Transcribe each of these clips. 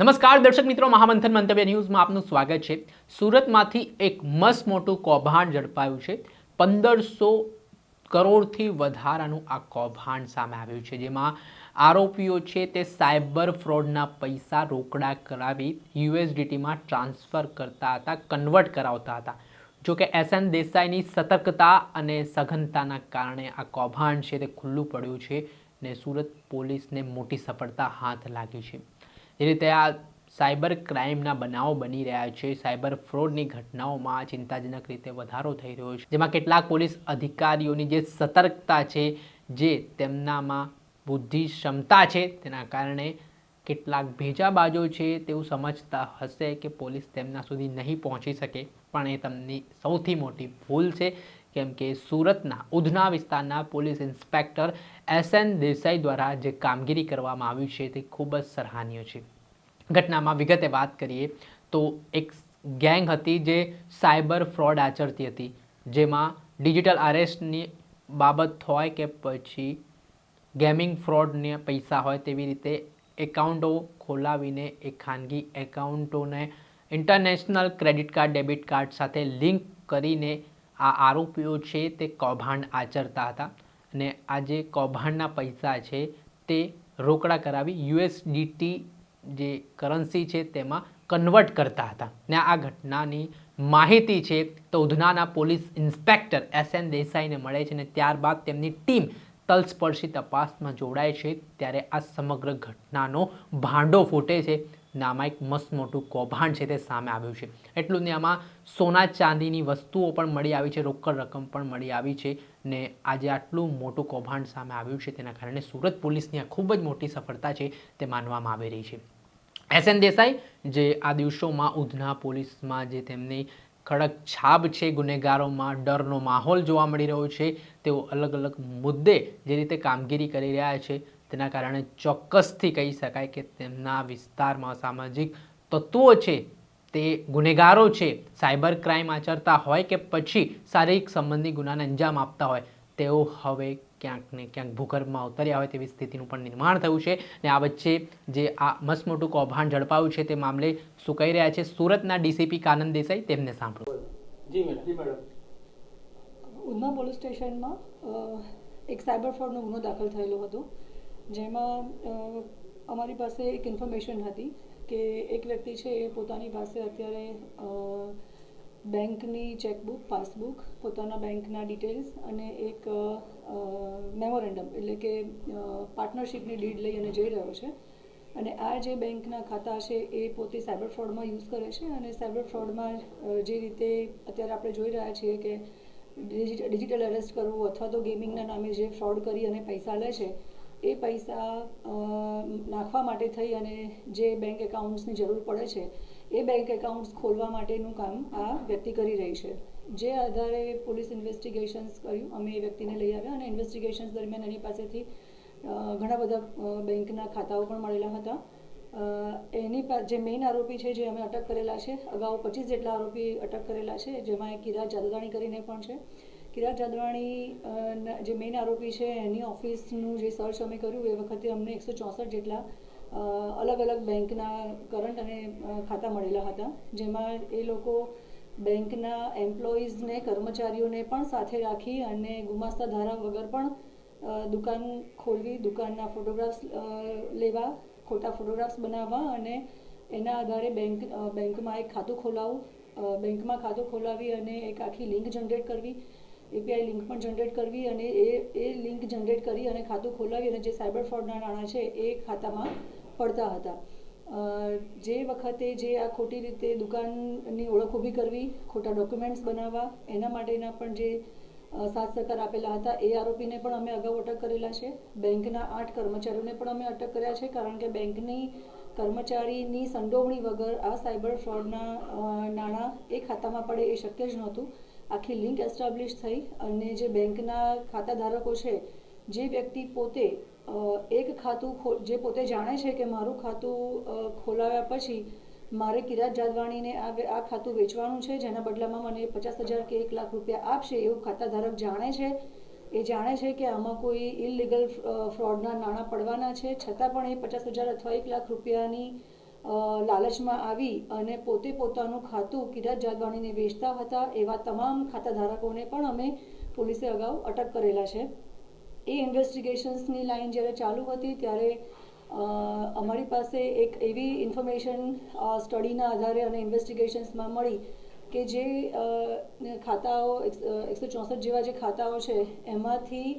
નમસ્કાર, દર્શક મિત્રો, મહામંથન મંતવ્ય ન્યૂઝમાં આપનું સ્વાગત છે. સુરતમાંથી એક મસ્ત મોટું કૌભાંડ ઝડપાયું છે. પંદરસો કરોડથી વધારાનું આ કૌભાંડ સામે આવ્યું છે, જેમાં આરોપીઓ છે તે સાયબર ફ્રોડના પૈસા રોકડા કરાવી યુએસડીટીમાં ટ્રાન્સફર કરતા હતા, કન્વર્ટ કરાવતા હતા. જો કે એસ એન દેસાઈની સતર્કતા અને સઘનતાના કારણે આ કૌભાંડ છે તે ખુલ્લું પડ્યું છે ને સુરત પોલીસને મોટી સફળતા હાથ લાગી છે. એ રીતે આ સાયબર ક્રાઇમના બનાવો બની રહ્યા છે. સાયબર ફ્રોડની ઘટનાઓમાં ચિંતાજનક રીતે વધારો થઈ રહ્યો છે. જેમાં કેટલાક પોલીસ અધિકારીઓની જે સતર્કતા છે, જે તેમનામાં બુદ્ધિ ક્ષમતા છે, તેના કારણે કેટલાક ભેજાબાજો છે તેવું સમજતા હશે કે પોલીસ તેમના સુધી નહીં પહોંચી શકે. પણ એ તેમની સૌથી મોટી ભૂલ છે, કેમ કે સુરતના ઉધના વિસ્તારના police inspector S N Desai દ્વારા જે કામગીરી કરવામાં આવી છે તે ખૂબ જ સરાહનીય છે. ઘટનામાં વિગતે વાત કરીએ તો એક ગેંગ હતી જે સાયબર ફ્રોડ આચરતી હતી, જેમાં ડિજિટલ અરેસ્ટની બાબત હોય કે પછી ગેમિંગ ફ્રોડને પૈસા હોય તેવી રીતે એકાઉન્ટો ખોલાવીને એ ખાનગી એકાઉન્ટોને international credit card, debit card સાથે લિંક કરીને આ આરોપીઓ છે તે કૌભાંડ આચરતા હતા અને આ જે કૌભાંડના પૈસા છે તે રોકડા કરાવી યુએસડીટી જે કરન્સી છે તેમાં કન્વર્ટ કરતા હતા. ને આ ઘટનાની માહિતી છે તો ઉધનાના પોલીસ ઇન્સ્પેક્ટર એસ એન દેસાઈને મળે છે અને ત્યારબાદ તેમની ટીમ તલસ્પર્શી તપાસમાં જોડાય છે. ત્યારે આ સમગ્ર ઘટનાનો ભાંડો ફૂટે છે. ને આમાં એક મસ્ત મોટું કૌભાંડ છે તે સામે આવ્યું છે. એટલું ને આમાં સોના ચાંદીની વસ્તુઓ પણ મળી આવી છે, રોકડ રકમ પણ મળી આવી છે ને આજે આટલું મોટું કૌભાંડ સામે આવ્યું છે તેના કારણે સુરત પોલીસની આ ખૂબ જ મોટી સફળતા છે તે માનવામાં આવી રહી છે. એસ એન દેસાઈ, જે આ દિવસોમાં ઉધના પોલીસમાં જે તેમની કડક છાપ છે, ગુનેગારોમાં ડરનો માહોલ જોવા મળી રહ્યો છે, તેઓ અલગ અલગ મુદ્દે જે રીતે કામગીરી કરી રહ્યા છે તેના કારણે ચોક્કસથી કહી શકાય કે તેમના વિસ્તારમાં સામાજિક તત્વો છે તે ગુનેગારો છે સાયબર ક્રાઇમ આચરતા હોય કે પછી શારીરિક સંબંધી ગુનાને અંજામ આપતા હોય તેઓ હવે ક્યાંક ને ક્યાંક ભૂગર્ભમાં ઉતર્યા હોય તેવી સ્થિતિનું પણ નિર્માણ થયું છે ને આ વચ્ચે જે આ મસ્ત મોટું કૌભાંડ ઝડપાયું છે તે મામલે શું કહી રહ્યા છે સુરતના ડીસીપી કાનંદ દેસાઈ તેમને સાંભળો. જી મેડમ. જી મેડમ. ઉધના પોલીસ સ્ટેશનમાં એક સાયબર ફ્રોડનો ગુનો દાખલ થયેલો હતો. જેમાં અમારી પાસે એક ઇન્ફોર્મેશન હતી કે એક વ્યક્તિ છે એ પોતાની પાસે અત્યારે બેંકની ચેકબુક પાસબુક પોતાના બેંકના ડિટેલ્સ અને એક મેમોરેન્ડમ એટલે કે પાર્ટનરશિપની ડીડ લઈ અને જઈ રહ્યો છે. અને આ જે બેંકના ખાતા છે એ પોતે સાયબર ફ્રોડમાં યુઝ કરે છે અને સાયબર ફ્રોડમાં જે રીતે અત્યારે આપણે જોઈ રહ્યા છીએ કે ડિજિટલ અરેસ્ટ કરવું અથવા તો ગેમિંગના નામે જે ફ્રોડ કરી અને પૈસા લે છે એ પૈસા નાખવા માટે થઈ અને જે બેંક એકાઉન્ટ્સની જરૂર પડે છે, એ બેંક એકાઉન્ટ્સ ખોલવા માટેનું કામ આ વ્યક્તિ કરી રહી છે. જે આધારે પોલીસ ઇન્વેસ્ટિગેશન્સ કર્યું, અમે એ વ્યક્તિને લઈ આવ્યા અને ઇન્વેસ્ટિગેશન્સ દરમિયાન એની પાસેથી ઘણા બધા બેંકના ખાતાઓ પણ મળેલા હતા. એની જે મેઇન આરોપી છે જે અમે અટક કરેલા છે, અગાઉ પચીસ જેટલા આરોપી અટક કરેલા છે, જેમાં કિરાત જાદવાણી કરીને પણ છે. કિરાત જાદવાણી જે મેઇન આરોપી છે, એની ઓફિસનું જે સર્ચ અમે કર્યું, એ વખતે અમને એકસો ચોસઠ જેટલા અલગ અલગ બેંકના કરંટ અને ખાતા મળેલા હતા, જેમાં એ લોકો બેંકના એમ્પ્લોઈઝને કર્મચારીઓને પણ સાથે રાખી અને ગુમાસ્તા ધારા વગર પણ દુકાન ખોલવી, દુકાનના ફોટોગ્રાફ્સ લેવા, ખોટા ફોટોગ્રાફ્સ બનાવવા અને એના આધારે બેંક બેંકમાં એક ખાતું ખોલાવવું બેંકમાં ખાતું ખોલાવી અને એક આખી લિંક જનરેટ કરવી એપીઆઈ લિંક પણ જનરેટ કરવી અને એ એ લિંક જનરેટ કરી અને ખાતું ખોલાવી અને જે સાયબર ફ્રોડના નાણાં છે, એ ખાતામાં પડતા હતા. જે વખતે જે આ ખોટી રીતે દુકાનની ઓળખ ઊભી કરવી, ખોટા ડોક્યુમેન્ટ્સ બનાવવા, એના માટેના પણ જે સાત સાથ સહકાર આપેલા હતા, એ આરોપીને પણ અમે અગાઉ અટક કરેલા છે. બેંકના આઠ કર્મચારીઓને પણ અમે અટક કર્યા છે, કારણ કે બેંકની કર્મચારીની સંડોવણી વગર આ સાયબર ફ્રોડના નાણાં એ ખાતામાં પડે એ શક્ય જ નહોતું. આખી લિંક એસ્ટાબ્લિશ થઈ અને જે બેંકના ખાતા ધારકો છે, જે વ્યક્તિ પોતે એક ખાતું જે પોતે જાણે છે કે મારું ખાતું ખોલાવ્યા પછી મારે કિરાત જાદવાણીને આ આ ખાતું વેચવાનું છે, જેના બદલામાં મને પચાસ હજાર કે એક લાખ રૂપિયા આપશે એવું ખાતા ધારક જાણે છે. એ જાણે છે કે આમાં કોઈ ઇલલીગલ ફ્રોડના નાણાં પડવાના છે. છતાં પણ એ પચાસ હજાર અથવા એક લાખ રૂપિયાની લાલચમાં આવી અને પોતે પોતાનું ખાતું કિરાત જાદવાણીને વેચતા હતા એવા તમામ ખાતાધારકોને પણ અમે પોલીસે અગાઉ અટક કરેલા છે. એ ઇન્વેસ્ટિગેશન્સની લાઈન જ્યારે ચાલુ હતી ત્યારે અમારી પાસે એક એવી ઇન્ફોર્મેશન સ્ટડીના આધારે અને ઇન્વેસ્ટિગેશન્સમાં મળી કે જે ખાતાઓ એકસો ચોસઠ જેવા જે ખાતાઓ છે, એમાંથી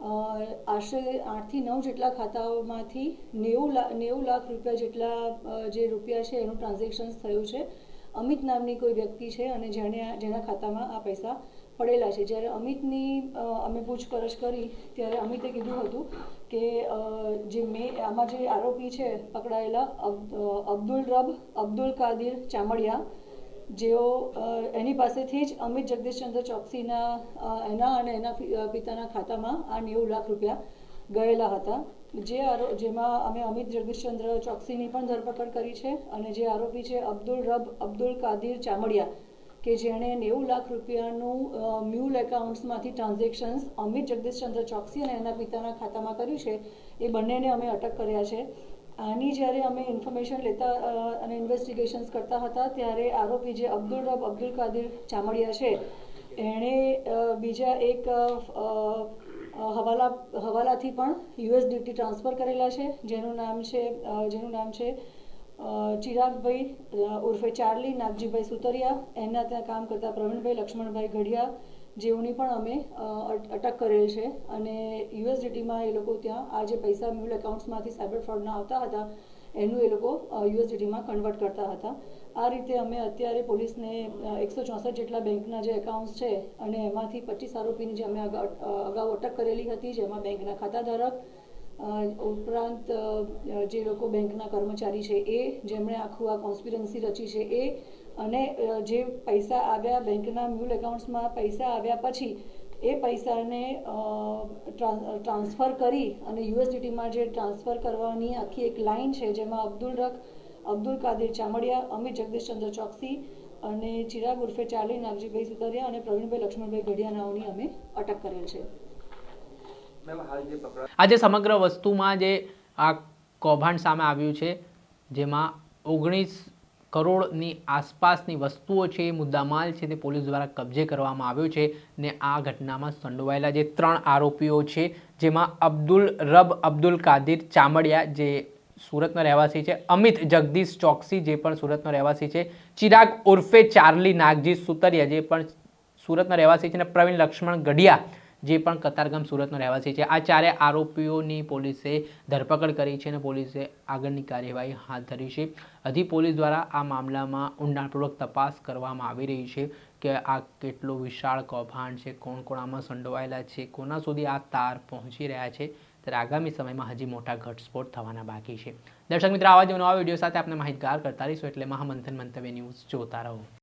આશરે આઠથી નવ જેટલા ખાતાઓમાંથી નેવું લાખ નેવું લાખ રૂપિયા જેટલા જે રૂપિયા છે એનું ટ્રાન્ઝેક્શન્સ થયું છે. અમિત નામની કોઈ વ્યક્તિ છે અને જેણે જેના ખાતામાં આ પૈસા પડેલા છે. જ્યારે અમિતની અમે પૂછપરછ કરી ત્યારે અમિતે કીધું હતું કે જે મેં, આમાં જે આરોપી છે પકડાયેલા અબ્દુલ રબ, અબ્દુલ કાદિર ચામડિયા જેઓ એની પાસેથી જ અમિત જગદીશચંદ્ર ચોકસીના એના અને એના પિતાના ખાતામાં આ નેવું લાખ રૂપિયા ગયેલા હતા. જે જેમાં અમે અમિત જગદીશચંદ્ર ચોકસીની પણ ધરપકડ કરી છે અને જે આરોપી છે અબ્દુલ રબ, અબ્દુલ કાદિર ચામડિયા, કે જેણે નેવું લાખ રૂપિયાનું મ્યુલ એકાઉન્ટ્સમાંથી ટ્રાન્ઝેક્શન્સ અમિત જગદીશચંદ્ર ચોકસી અને એના પિતાના ખાતામાં કર્યું છે, એ બંનેને અમે અટક કર્યા છે. આની જ્યારે અમે ઇન્ફોર્મેશન લેતા અને ઇન્વેસ્ટિગેશન્સ કરતા હતા, ત્યારે આરોપી જે અબ્દુલ રબ, અબ્દુલ કાદિર ચામડિયા છે, એણે બીજા એક હવાલા, હવાલાથી પણ યુએસડીટી ટ્રાન્સફર કરેલા છે, જેનું નામ છે જેનું નામ છે ચિરાગભાઈ ઉર્ફે ચાર્લી નાગજીભાઈ સુતરિયા એના ત્યાં કામ કરતા પ્રવીણભાઈ લક્ષ્મણભાઈ ઘડિયા જેઓની પણ અમે અટક કરેલ છે. અને યુએસડીટીમાં એ લોકો ત્યાં, આ જે પૈસા મ્યુલ એકાઉન્ટ્સમાંથી સાયબર ફ્રોડના આવતા હતા, એનું એ લોકો યુએસડીટીમાં કન્વર્ટ કરતા હતા. આ રીતે અમે અત્યારે પોલીસને એકસો ચોસઠ જેટલા બેંકના જે એકાઉન્ટ્સ છે, અને એમાંથી પચીસ આરોપીની જે અમે અગાઉ અટક કરેલી હતી, જેમાં બેંકના ખાતાધારક ઉપરાંત જે લોકો બેંકના કર્મચારી છે એ, જેમણે આખું આ કોન્સ્પિરન્સી રચી છે એ અને જે પૈસા આવ્યા બેંકના મ્યુલ એકાઉન્ટ્સમાં પૈસા આવ્યા પછી એ પૈસાને ટ્રાન્સફર કરી અને યુએસડીટીમાં જે ટ્રાન્સફર કરવાની આખી એક લાઇન છે જેમાં અબ્દુલ રક અબ્દુલ કાદિર ચામડિયા અમિત જગદીશચંદ્ર ચોકસી અને ચિરાગ ઉર્ફે ચાર્લી નાગજીભાઈ સુતરિયા અને પ્રવીણભાઈ લક્ષ્મણભાઈ ગઢિયાનાઓની અમે અટક કરેલ છે. મેમ હાલ જે પકડા આજે સમગ્ર વસ્તુમાં જે આ કૌભાંડ સામે આવ્યું છે જેમાં ઓગણીસ કરોડની આસપાસની વસ્તુઓ છે, એ મુદ્દામાલ છે, તે પોલીસ દ્વારા કબજે કરવામાં આવ્યો છે ને આ ઘટનામાં સંડોવાયેલા જે ત્રણ આરોપીઓ છે, જેમાં અબ્દુલ રબ, અબ્દુલ કાદિર ચામડિયા જે સુરતનો રહેવાસી છે, અમિત જગદીશ ચોકસી જે પણ સુરતનો રહેવાસી છે, ચિરાગ ઉર્ફે ચાર્લી નાગજી સુતરિયા જે પણ સુરતના રહેવાસી છે અને પ્રવીણ લક્ષ્મણ ગઢિયા જે પણ કતારગામ સુરતનો રહેવાસી છે. આ ચારે આરોપીઓની પોલીસે ધરપકડ કરી છે અને પોલીસે આગળની કાર્યવાહી હાથ ધરી છે. હજી પોલીસ દ્વારા આ મામલામાં ઊંડાણપૂર્વક તપાસ કરવામાં આવી રહી છે કે આ કેટલો વિશાળ કૌભાંડ છે કોણ કોણ આમાં સંડોવાયેલા છે, કોના સુધી આ તાર પહોંચી રહ્યા છે, ત્યારે આગામી સમયમાં હજી મોટા ઘટસ્ફોટ થવાના બાકી છે. દર્શક મિત્રો, આવા જ નવા વીડિયો સાથે આપણે માહિતગાર કરતા રહીશું. એટલે મહામંથન મંતવ્ય ન્યૂઝ જોતા રહો.